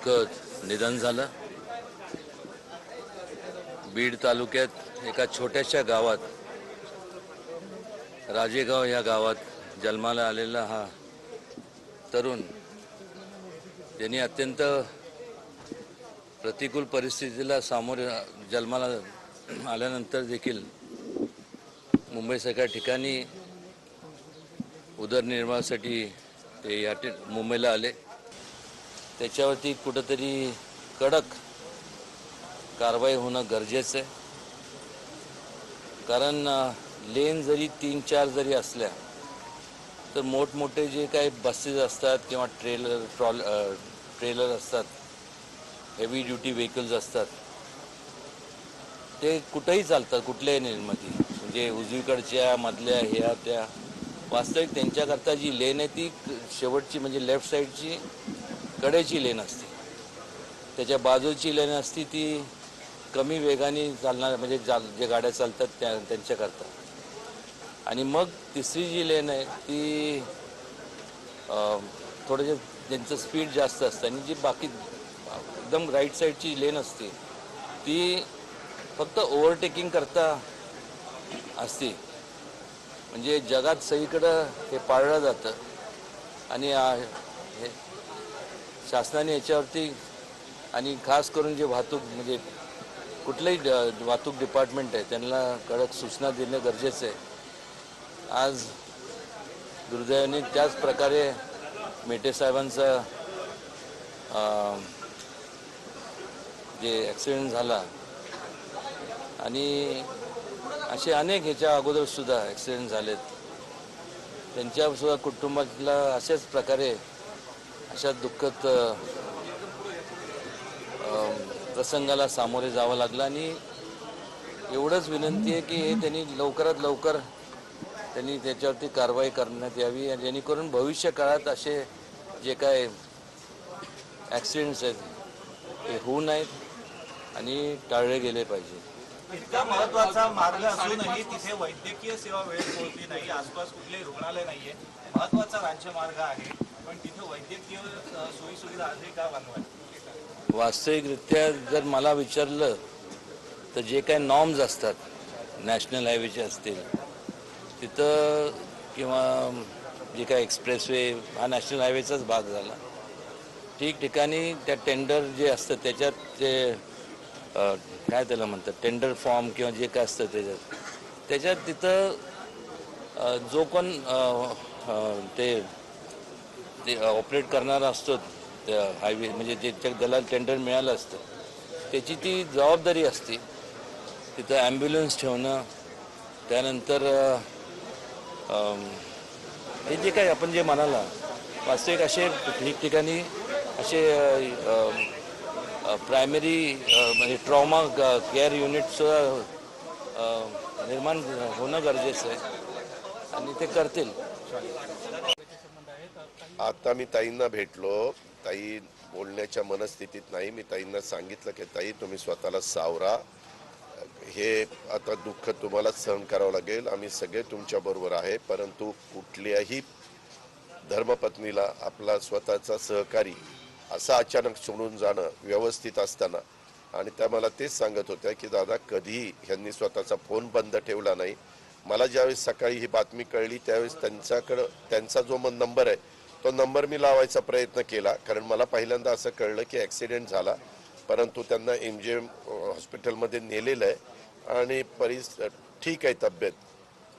इतकं दुःखद निधन झालं. बीड तालुक्यात एका छोट्याशा गावात राजेगाव या गावात जन्माला आलेला हा तरुण त्यांनी अत्यंत प्रतिकूल परिस्थितीला सामोरे जन्माला आल्यानंतर देखील मुंबईसारख्या ठिकाणी उदरनिर्वाहासाठी ते या मुंबईला आले. त्याच्यावरती कुठंतरी कडक कारवाई होणं गरजेचं आहे. कारण लेन जरी तीन चार जरी असल्या तर मोठमोठे जे काही बसेस असतात किंवा ट्रेलर ट्रॉल ट्रेलर असतात हेवी ड्युटी व्हेकल्स असतात ते कुठंही चालतात कुठल्याही लेनमध्ये म्हणजे उजवीकडच्या मधल्या ह्या त्या. वास्तविक त्यांच्याकरता जी लेन आहे ती शेवटची म्हणजे लेफ्ट साईडची कडेची लेन असते. त्याच्या बाजूची लेन असती ती कमी वेगाने चालणार म्हणजे जा जे गाड्या चालतात त्या त्यांच्याकरता. आणि मग तिसरी जी लेन आहे ती थोडंसं ज्यांचं स्पीड जास्त असतं आणि जी बाकी एकदम राईट साईडची लेन असते ती फक्त ओव्हरटेकिंग करता असते. म्हणजे जगात सगळीकडं हे पाळलं जातं. आणि हे शासनाने याच्यावरती आणि खास करून जे वाहतूक म्हणजे कुठलंही ड- वाहतूक डिपार्टमेंट आहे त्यांना कडक सूचना देणं गरजेचं आहे. आज दुर्दैवाने त्याच प्रकारे मेटे साहेबांचा जे ॲक्सिडेंट झाला आणि असे अनेक ह्याच्या अगोदरसुद्धा ॲक्सिडेंट झालेत. त्यांच्यासुद्धा कुटुंबातला अशाच प्रकारे अशा दुःखद प्रसंगाला सामोरे जावं लागलं आणि एवढंच विनंती आहे की हे त्यांनी लवकरात लवकर त्यांनी त्याच्यावरती कारवाई करण्यात यावी जेणेकरून भविष्य काळात असे जे काय ॲक्सिडेंट्स आहेत ते होऊ नयेत आणि टाळले गेले पाहिजे. इतका महत्त्वाचा मार्ग असूनही तिथे वैद्यकीय सेवा वेळेत पोहोचली नाही आसपास कुठले रुग्णालय नाहीये. महत्त्वाचा राज्यमार्ग आहे. वास्तविकरित्या जर मला विचारलं तर जे काही नॉर्म्स असतात नॅशनल हायवेचे असतील तिथं किंवा जे काय एक्सप्रेसवे हा नॅशनल हायवेचाच भाग झाला. ठिकठिकाणी त्या टेंडर जे असतं त्याच्यात ते काय त्याला म्हणतात टेंडर फॉर्म किंवा जे काय असतं त्याच्यात त्याच्यात तिथं जो कोण ते ते ऑपरेट करणारा असतो त्या हायवे म्हणजे ज्याच्यात दलाल टेंडर मिळालं असतं. त्याची ती जबाबदारी असते. तिथं ॲम्ब्युलन्स ठेवणं त्यानंतर हे जे काही आपण जे म्हणाला वास्तविक असे ठिकठिकाणी असे प्रायमरी म्हणजे ट्रॉमा केअर युनिटसुद्धा निर्माण होणं गरजेचं आहे. आणि ते करतील. आता मी ताईंना भेटलो. ताई बोलण्याच्या मनस्थितीत नाही. मी ताईंना सांगितलं की ताई तुम्ही स्वतःला सावरा. हे आता दुःख तुम्हाला सहन करावं लागेल. आम्ही सगळे तुमच्या बरोबर आहे. परंतु कुठल्याही धर्मपत्नीला आपला स्वतःचा सहकारी असं अचानक सोडून जाणं व्यवस्थित असताना आणि त्या मला तेच सांगत होत्या की दादा कधीही ह्यांनी स्वतःचा फोन बंद ठेवला नाही? मला ज्यावेळेस सकाळी ही बातमी कळली त्यावेळेस त्यांच्याकडं त्यांचा जो मग नंबर आहे तो नंबर मी लावायचा प्रयत्न केला. कारण मला पहिल्यांदा असं कळलं की ॲक्सिडेंट झाला. परंतु त्यांना एम जी एम हॉस्पिटलमध्ये नेलेलं आहे. आणि परिस ठीक आहे तब्येत.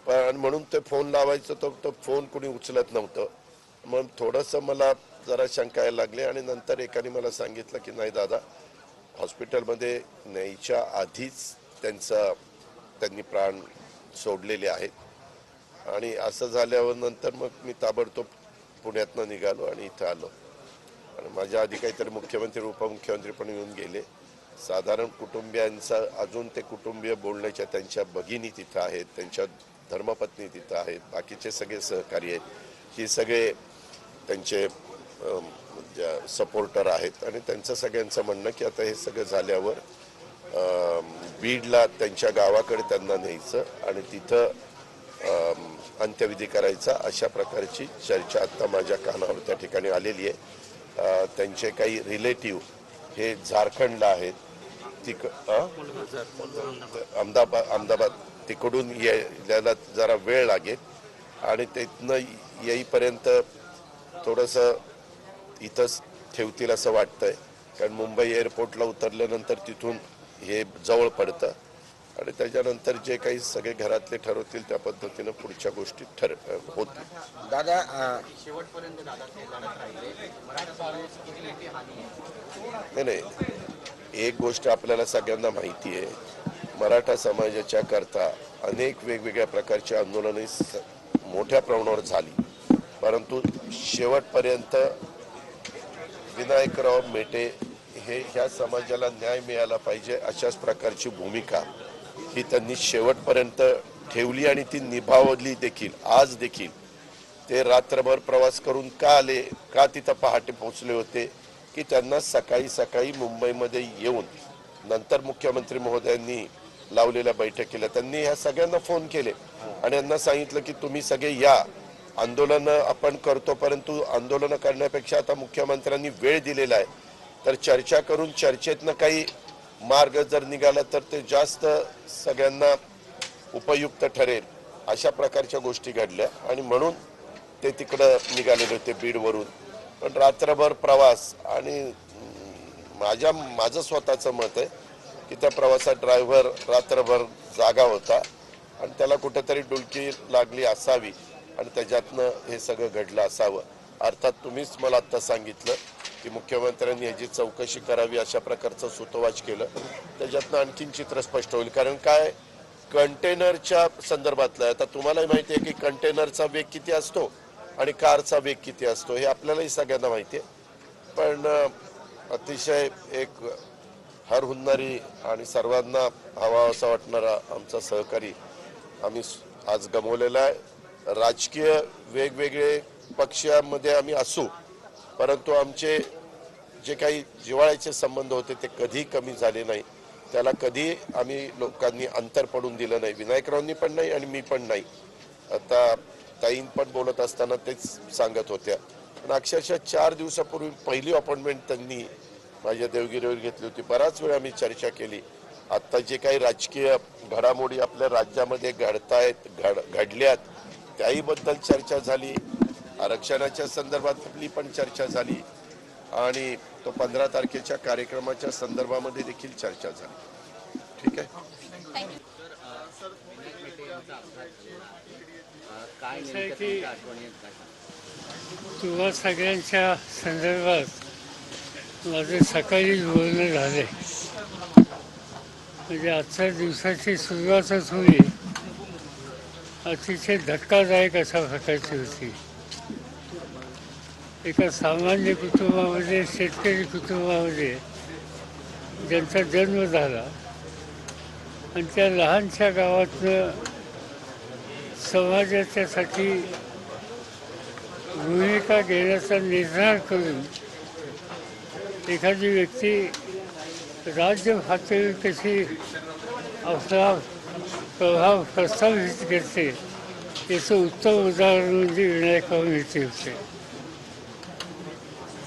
पण म्हणून ते फोन लावायचं तर तो फोन कुणी उचलत नव्हतं. मग थोडंसं मला जरा शंका यायला लागली आणि नंतर एकाने मला सांगितलं की नाही दादा हॉस्पिटलमध्ये न्यायच्या आधीच त्यांचा त्यांनी प्राण सोडलेले आहेत. आणि असं झाल्यावर नंतर मग मी ताबडतोब पुण्यातनं निघालो आणि इथं आलो. आणि माझ्या आधी काहीतरी मुख्यमंत्री उपमुख्यमंत्री पण येऊन गेले. साधारण कुटुंबियांचा अजून ते कुटुंबीय बोलण्याच्या त्यांच्या भगिनी तिथं आहेत त्यांच्या धर्मपत्नी तिथं आहेत बाकीचे सगळे सहकारी आहेत. ही सगळे त्यांचे सपोर्टर आहेत. आणि त्यांचं सगळ्यांचं म्हणणं की आता हे सगळं झाल्यावर बीडला त्यांच्या गावाकडे त्यांना न्यायचं आणि तिथं अंत्यविधी करायचा अशा प्रकारची चर्चा आत्ता माझ्या कानावर त्या ठिकाणी आलेली आहे. त्यांचे काही रिलेटिव्ह हे झारखंडला आहेत. तिक अहमदाबाद अहमदाबाद तिकडून यायला जरा वेळ लागेल. आणि तिथनं येईपर्यंत थोडंसं इथंच ठेवतील असं वाटतंय. कारण मुंबई एअरपोर्टला उतरल्यानंतर तिथून हे जवळ पडतं. आणि त्याच्यानंतर जे काही सगळे घरातले ठरवतील त्या पद्धतीनं पुढच्या गोष्टी ठर होतील. दादा नाही नाही. एक गोष्ट आपल्याला सगळ्यांना माहिती आहे. मराठा समाजाच्या करता अनेक वेगवेगळ्या प्रकारची आंदोलने मोठ्या प्रमाणावर झाली. परंतु शेवटपर्यंत विनायकराव मेटे हे ह्या समाजाला न्याय मिळाला पाहिजे अशाच प्रकारची भूमिका ही त्यांनी शेवटपर्यंत ठेवली आणि ती निभावली देखील आज देखील. ते रात्रभर प्रवास करून का आले का तिथं पहाटे पोहोचले होते की त्यांना सकाळी सकाळी मुंबईमध्ये येऊन नंतर मुख्यमंत्री महोदयांनी लावलेल्या बैठकीला त्यांनी ह्या सगळ्यांना फोन केले. आणि यांना सांगितलं की तुम्ही सगळे या. आंदोलन आपण करतो परंतु आंदोलन करण्यापेक्षा आता मुख्यमंत्र्यांनी वेळ दिलेला आहे. तर चर्चा करून चर्चेतनं काही मार्ग जर निघाला तर ते जास्त सगळ्यांना उपयुक्त ठरेल अशा प्रकारच्या गोष्टी घडल्या. आणि म्हणून ते तिकडं निघालेले होते बीडवरून. पण रात्रभर प्रवास आणि माझ्या माझं स्वतःचं मत आहे की त्या प्रवासात ड्रायव्हर रात्रभर जागा होता आणि त्याला कुठेतरी डुलकी लागली असावी आणि त्याच्यातनं हे सगळं घडलं असावं. अर्थात तुम्हीच मला आत्ता सांगितलं की मुख्यमंत्र्यांनी ह्याची चौकशी करावी अशा प्रकारचं सुतोवाच केलं. त्याच्यातनं आणखीन चित्र स्पष्ट होईल. कारण काय? कंटेनरच्या संदर्भातलं आहे. आता तुम्हालाही माहिती आहे की कंटेनरचा वेग किती असतो आणि कारचा वेग किती असतो हे आपल्यालाही सगळ्यांना माहिती आहे. पण अतिशय एक हर हुन्नारी आणि सर्वांना हवा असा वाटणारा आमचा सहकारी आम्ही आज गमवलेला आहे. राजकीय वेगवेगळे पक्षामध्ये आम्ही असू परंतु आमचे जे काही जिव्हाळ्याचे संबंध होते ते कधी कमी झाले नाही. त्याला कधी आम्ही लोकांनी अंतर पडून दिलं नाही. विनायकरावांनी पण नाही आणि मी पण नाही. आता ताईन पण बोलत असताना तेच सांगत होत्या. पण अक्षरशः चार दिवसापूर्वी पहिली अपॉइंटमेंट त्यांनी माझ्या देवगिरीवर घेतली होती. बराच वेळ आम्ही चर्चा केली. आत्ता जे काही राजकीय घडामोडी आपल्या राज्यामध्ये घडतायत घड घडल्यात त्याहीबद्दल चर्चा झाली. आरक्षणाच्या संदर्भात आपली पण चर्चा झाली आणि तो पंधरा तारखेच्या कार्यक्रमाच्या संदर्भामध्ये देखील चर्चा झाली. ठीक आहे? काय सगळ्यांच्या संदर्भात माझे सकाळीच बोलणं झाले. म्हणजे आजच्या दिवसाची सुरुवातच होईल. अतिशय धक्कादायक अशा प्रकारची होती. एका सामान्य कुटुंबामध्ये शेतकरी कुटुंबामध्ये ज्यांचा जन्म झाला आणि त्या लहानशा गावातनं समाजाच्यासाठी भूमिका घेण्याचा निर्धार करून एखादी व्यक्ती राज्य पातळीवर कशी आपला प्रभाव प्रस्थापित करते याचं उत्तम उदाहरण म्हणजे विनायकराव होते.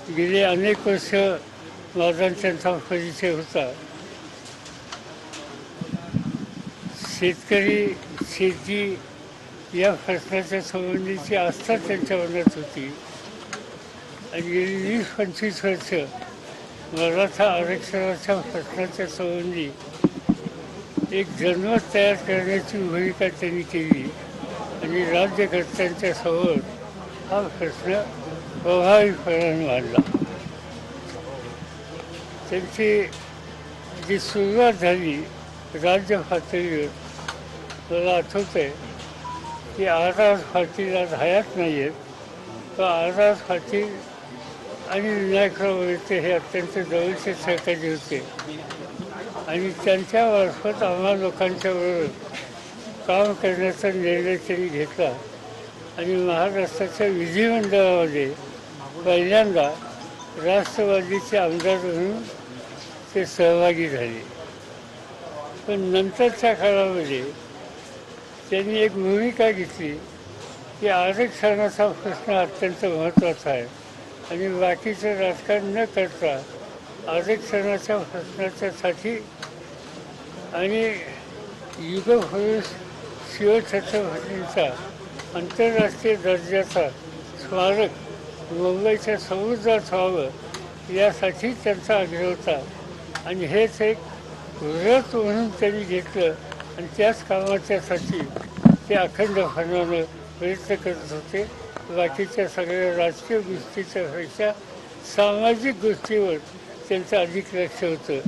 गेले अनेक वर्ष महाराजांच्या त्यांचा परिचय होता. शेतकरी शेती या प्रश्नाच्या संबंधीची आस्था त्यांच्या मनात होती. आणि गेली वीस पंचवीस वर्ष मराठा आरक्षणाच्या प्रश्नाच्या संबंधी एक जनमत तयार करण्याची भूमिका त्यांनी केली. आणि राज्यकर्त्यांच्या समोर हा प्रश्न प्रभावीपणाने वाढला त्यांची जी सुरुवात झाली राज्य पातळीवर मला आठवत आहे की आझाद पाटील आज हयात नाही आहेत तर आझाद पाटील आणि विनायकराव मेहते हे अत्यंत जवळचे सहकारी होते आणि त्यांच्या मार्फत आम्हा लोकांच्याबरोबर काम करण्याचा निर्णय त्यांनी घेतला आणि महाराष्ट्राच्या विधिमंडळामध्ये पहिल्यांदा राष्ट्रवादीचे आमदार म्हणून ते सहभागी झाले. पण नंतरच्या काळामध्ये त्यांनी एक भूमिका घेतली की आरक्षणाचा प्रश्न अत्यंत महत्त्वाचा आहे आणि बाकीचं राजकारण न करता आरक्षणाच्या प्रश्नाच्यासाठी आणि युगपुरुष शिवछत्रपतींचा आंतरराष्ट्रीय दर्जाचा स्मारक मुंबईच्या समुद्रात व्हावं यासाठी त्यांचा आग्रह होता. आणि हेच एक व्रत म्हणून त्यांनी घेतलं आणि त्याच कामाच्यासाठी ते अखंडपणानं प्रयत्न करत होते. बाकीच्या सगळ्या राजकीय गोष्टीच्या पेक्षा सामाजिक गोष्टीवर त्यांचं अधिक लक्ष होतं.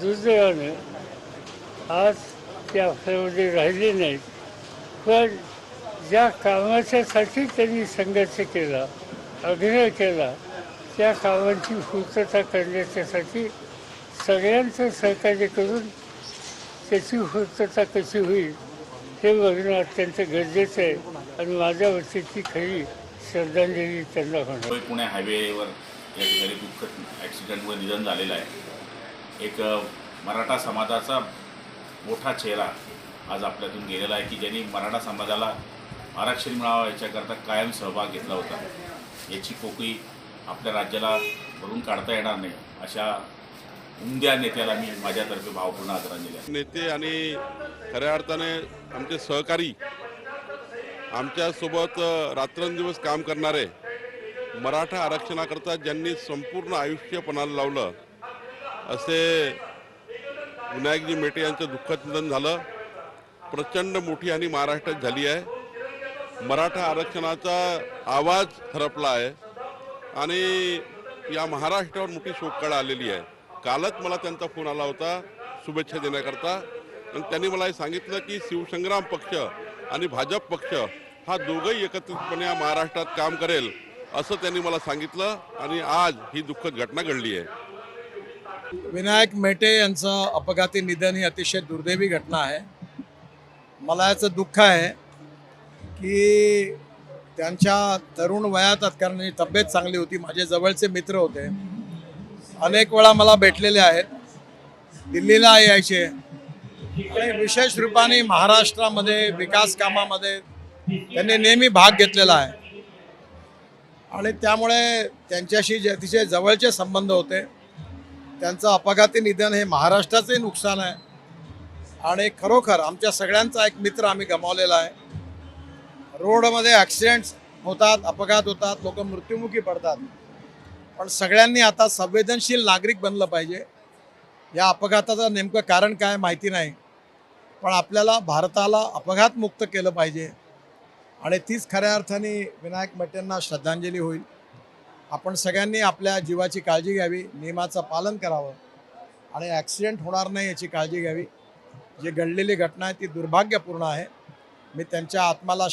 दुर्दैवानं आज ते आपल्यामध्ये राहिले नाहीत. पण ज्या कामाच्यासाठी त्यांनी संघर्ष केला अभिनय केला. त्या कामांची पूर्तता करण्याच्यासाठी सगळ्यांचं सहकार्य करून त्याची पूर्तता कशी होईल हे बघणं अत्यंत गरजेचं आहे आणि माझ्या वतीची खरी श्रद्धांजली त्यांना होणार. पुणे हायवेवर या ठिकाणी दुःखद ॲक्सिडेंटमुळे निधन झालेलं आहे. एक मराठा समाजाचा मोठा चेहरा आज आपल्यातून गेलेला आहे की ज्यांनी मराठा समाजाला आरक्षण मिळावं याच्याकरता कायम सहभाग घेतला होता. याची पोकळी आपल्या राज्याला भरून काढता येणार नाही अशा उमद्या नेत्याला मी माझ्यातर्फे भावपूर्ण आदरांजली आहे. नेते आणि खऱ्या अर्थाने आमचे सहकारी आमच्यासोबत रात्रंदिवस काम करणारे मराठा आरक्षणाकरता ज्यांनी संपूर्ण आयुष्य पणाला लावलं असे विनायकजी मेटे यांचं दुःखद निधन झालं. प्रचंड मोठी आणि महाराष्ट्रात झाली आहे. मराठा आरक्षणाचा आवाज हरपला आहे आणि या महाराष्ट्रावर मोठी शोककळा आलेली आहे. कालच मला त्यांचा फोन आला होता शुभेच्छा देण्याकरता. आणि त्यांनी मला हे सांगितलं की शिवसंग्राम पक्ष आणि भाजप पक्ष हा दोघंही एकत्रितपणे या महाराष्ट्रात काम करेल असं त्यांनी मला सांगितलं आणि आज ही दुःखद घटना घडली आहे. विनायक मेटे यांचं अपघाती निधन ही अतिशय दुर्दैवी घटना आहे. मला याचं दुःख आहे. की त्यांच्या तरुण वयात कारण ही तब्येत चांगली होती. माझे जवळचे मित्र होते. अनेक वेळा मला भेटलेले आहेत. दिल्लीला यायचे. आणि विशेष रूपाने महाराष्ट्रामध्ये विकास कामामध्ये त्यांनी नेहमी भाग घेतलेला आहे. आणि त्यामुळे त्यांच्याशी जे अतिशय जवळचे संबंध होते. त्यांचं अपघाती निधन हे महाराष्ट्राचंही नुकसान आहे. आणि खरोखर आमच्या सगळ्यांचा एक मित्र आम्ही गमावलेला आहे. रोडमध्ये ॲक्सिडेंट्स होतात अपघात होतात लोक मृत्युमुखी पडतात. पण सगळ्यांनी आता संवेदनशील नागरिक बनलं पाहिजे. या अपघाताचं नेमकं कारण काय माहिती नाही. पण आपल्याला भारताला अपघात मुक्त केलं पाहिजे. आणि तीच खऱ्या अर्थाने विनायक मटेंना श्रद्धांजली होईल. आपण सगळ्यांनी आपल्या जीवाची काळजी घ्यावी नियमाचं पालन करावं. आणि ॲक्सिडेंट होणार नाही याची काळजी घ्यावी. जी घडलेली घटना आहे ती दुर्भाग्यपूर्ण आहे. मी त्यांच्या आत्माला